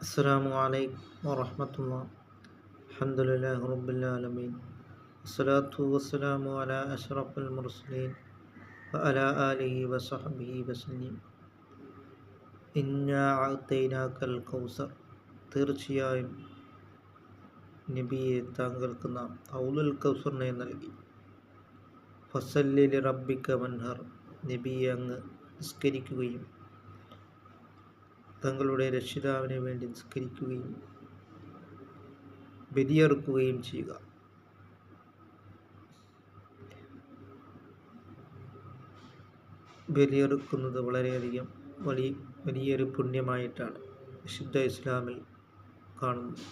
السلام عليكم ورحمة الله الحمد لله رب العالمين والصلاة والسلام على أشرف المرسلين وعلى آله وصحبه وسلم إنا أعطيناك الكوثر തീർച്ചയായും നബിയെ താങ്കൾക്ക് നാം ഔലുൽ കൗസറിനെ നൽകി ഫസല്ലിൽ റബ്ബിക്ക മൻഹർ നബിയെ അങ്ങ് നിസ്കരിക്കുകയും തങ്ങളുടെ രക്ഷിതാവിനെ വേണ്ടി നിസ്കരിക്കുകയും ബലിയറുക്കുകയും ചെയ്യുക. ബലിയറുക്കുന്നത് വളരെയധികം വലിയ വലിയൊരു പുണ്യമായിട്ടാണ് വിശുദ്ധ ഇസ്ലാമിൽ കാണുന്നത്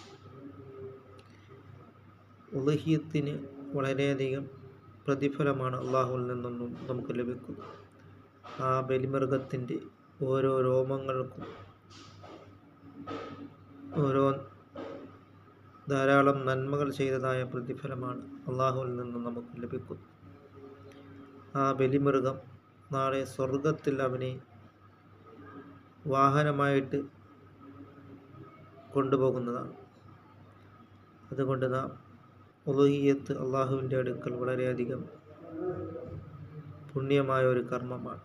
ഉലഹിയത്തിന് വളരെയധികം പ്രതിഫലമാണ് അള്ളാഹുവിൽ നിന്നും നമുക്ക് ലഭിക്കുന്നത്. ആ ബലിമൃഗത്തിന്റെ ഓരോ രോമങ്ങൾക്കും ഓരോ ധാരാളം നന്മകൾ ചെയ്തതായ പ്രതിഫലമാണ് അള്ളാഹുവിൽ നിന്ന് നമുക്ക് ലഭിക്കുന്നത്. ആ ബലിമൃഗം നാളെ സ്വർഗത്തിൽ അവനെ വാഹനമായിട്ട് കൊണ്ടുപോകുന്നതാണ്. അതുകൊണ്ട് നാം ഉലഹിയത്ത് അള്ളാഹുവിന്റെ അടുക്കൽ വളരെയധികം പുണ്യമായ ഒരു കർമ്മമാണ്.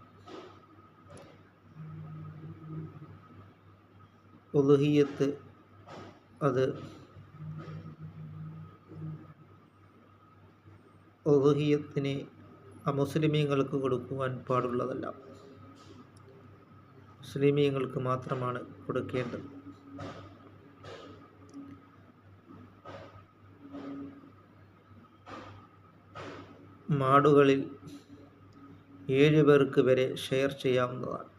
ഉലഹിയത്ത് അത് ഉലഹിയത്തിനെ അമുസ്ലിമീങ്ങൾക്ക് കൊടുക്കുവാൻ പാടുള്ളതല്ല. മുസ്ലിമീങ്ങൾക്ക് മാത്രമാണ് കൊടുക്കേണ്ടത്. മാടുകളിൽ ഏഴ് പേർക്ക് വരെ ഷെയർ ചെയ്യാവുന്നതാണ്.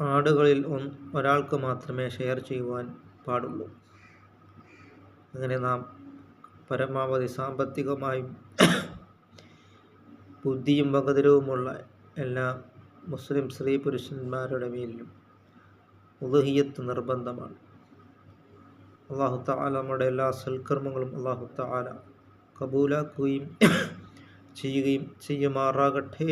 ആടുകളിൽ ഒരാൾക്ക് മാത്രമേ ഷെയർ ചെയ്യുവാൻ പാടുള്ളൂ. അങ്ങനെ നാം പരമാവധി സാമ്പത്തികമായും ബുദ്ധിയും വകതിരവുമുള്ള എല്ലാ മുസ്ലിം സ്ത്രീ പുരുഷന്മാരുടെ മേലിലും ഉദഹിയത്ത് നിർബന്ധമാണ്. അള്ളാഹു താല നമ്മുടെ എല്ലാ സൽക്കർമ്മങ്ങളും അള്ളാഹു താല കബൂലാക്കുകയും ചെയ്യുകയും ചെയ്യുമാറാകട്ടെ.